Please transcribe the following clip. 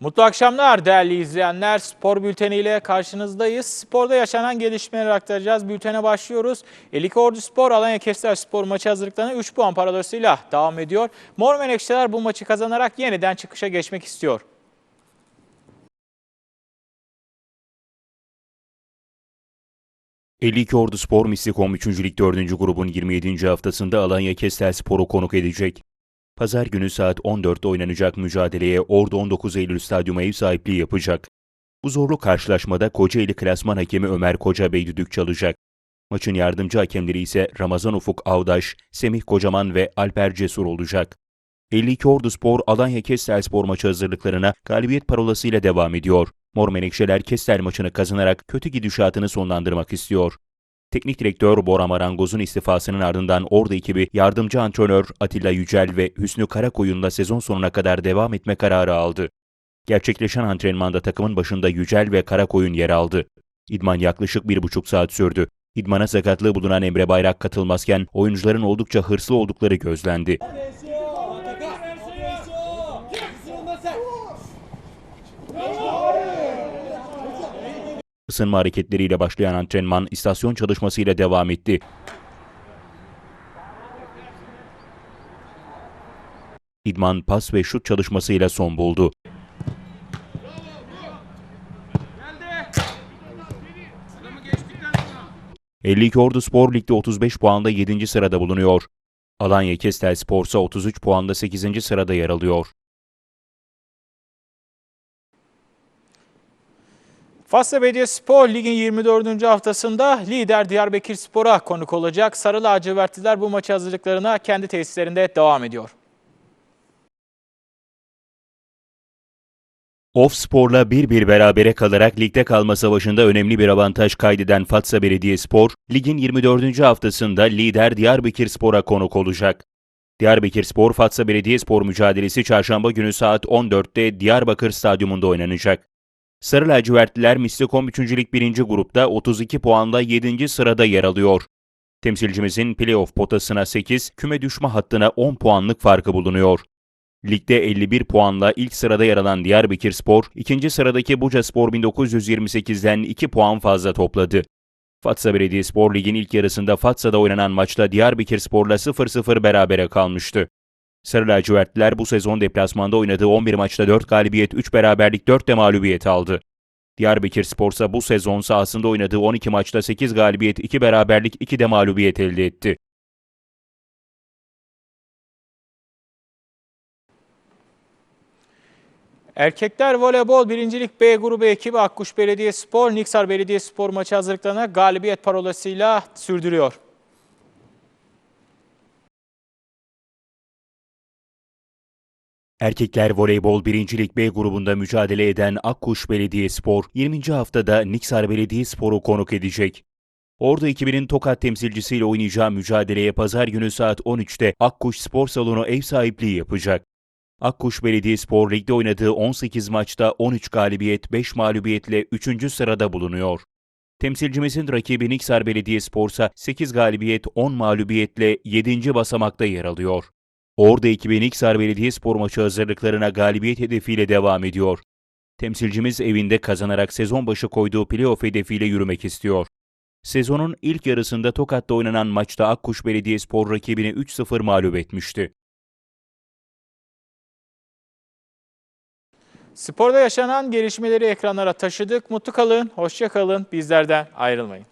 Mutlu akşamlar değerli izleyenler. Spor bülteniyle karşınızdayız. Sporda yaşanan gelişmeleri aktaracağız. Bültene başlıyoruz. Elik Ordu Spor, Alanya Kestel Spor maçı hazırlıklarına 3 puan parolasıyla devam ediyor. Mor Menekşeler bu maçı kazanarak yeniden çıkışa geçmek istiyor. ...52 Ordu Spor Mislikom 3. Lig 4. grubun 27. haftasında Alanya Kestel Spor'u konuk edecek. Pazar günü saat 14'te oynanacak mücadeleye Ordu 19 Eylül Stadyumu ev sahipliği yapacak. Bu zorlu karşılaşmada Kocaeli klasman hakemi Ömer Kocabey düdük çalacak. Maçın yardımcı hakemleri ise Ramazan Ufuk Avdaş, Semih Kocaman ve Alper Cesur olacak. 52 Ordu Spor Alanya Kestel Spor maçı hazırlıklarına galibiyet parolasıyla devam ediyor. Mor Menekşeler Kestel maçını kazanarak kötü gidişatını sonlandırmak istiyor. Teknik direktör Bora Marangoz'un istifasının ardından Ordu ekibi yardımcı antrenör Atilla Yücel ve Hüsnü Karakoyun'la sezon sonuna kadar devam etme kararı aldı. Gerçekleşen antrenmanda takımın başında Yücel ve Karakoyun yer aldı. İdman yaklaşık bir buçuk saat sürdü. İdmana sakatlığı bulunan Emre Bayrak katılmazken oyuncuların oldukça hırslı oldukları gözlendi. Isınma hareketleriyle başlayan antrenman istasyon çalışmasıyla devam etti. İdman, pas ve şut çalışmasıyla son buldu. ...52 Ordu Spor Lig'de 35 puanda 7. sırada bulunuyor. Alanya Kestel Spor ise 33 puanda 8. sırada yer alıyor. Fasla Belediyespor Lig'in 24. haftasında lider Diyarbakır Spor'a konuk olacak. Sarı lacivertliler bu maçı hazırlıklarına kendi tesislerinde devam ediyor. Of Spor'la 1-1 berabere kalarak ligde kalma savaşında önemli bir avantaj kaydeden Fatsa Belediyespor, ligin 24. haftasında lider Diyarbakır Spor'a konuk olacak. Diyarbakır Spor Fatsa Belediyespor mücadelesi çarşamba günü saat 14'te Diyarbakır Stadyumunda oynanacak. Sarı lacivertliler Mislikom 3. Lig 1. grupta 32 puanla 7. sırada yer alıyor. Temsilcimizin playoff potasına 8, küme düşme hattına 10 puanlık farkı bulunuyor. Ligde 51 puanla ilk sırada yer alan Diyarbakır Spor, ikinci sıradaki Buca Spor 1928'den 2 puan fazla topladı. Fatsa Belediyespor Lig'in ilk yarısında Fatsa'da oynanan maçta Diyarbakır Spor'la 0-0 berabere kalmıştı. Sarı lacivertliler bu sezon deplasmanda oynadığı 11 maçta 4 galibiyet, 3 beraberlik, 4 de mağlubiyet aldı. Diyarbakır Spor ise bu sezon sahasında oynadığı 12 maçta 8 galibiyet, 2 beraberlik, 2 de mağlubiyet elde etti. Erkekler Voleybol 1. Lig B grubu ekibi Akkuş Belediyespor, Niksar Belediyespor maçı hazırlıklarına galibiyet parolasıyla sürdürüyor. Erkekler Voleybol 1. Lig B grubunda mücadele eden Akkuş Belediyespor 20. haftada Niksar Belediyespor'u konuk edecek. Ordu ekibinin Tokat temsilcisiyle oynayacağı mücadeleye pazar günü saat 13'te Akkuş Spor Salonu ev sahipliği yapacak. Akkuş Belediyespor ligde oynadığı 18 maçta 13 galibiyet, 5 mağlubiyetle 3. sırada bulunuyor. Temsilcimizin rakibi Niksar Belediyespor ise 8 galibiyet, 10 mağlubiyetle 7. basamakta yer alıyor. Ordu ekibi Niksar Belediyespor maçı hazırlıklarına galibiyet hedefiyle devam ediyor. Temsilcimiz evinde kazanarak sezon başı koyduğu playoff hedefiyle yürümek istiyor. Sezonun ilk yarısında Tokat'ta oynanan maçta Akkuş Belediyespor rakibini 3-0 mağlup etmişti. Sporda yaşanan gelişmeleri ekranlara taşıdık. Mutlu kalın, hoşça kalın, bizlerden ayrılmayın.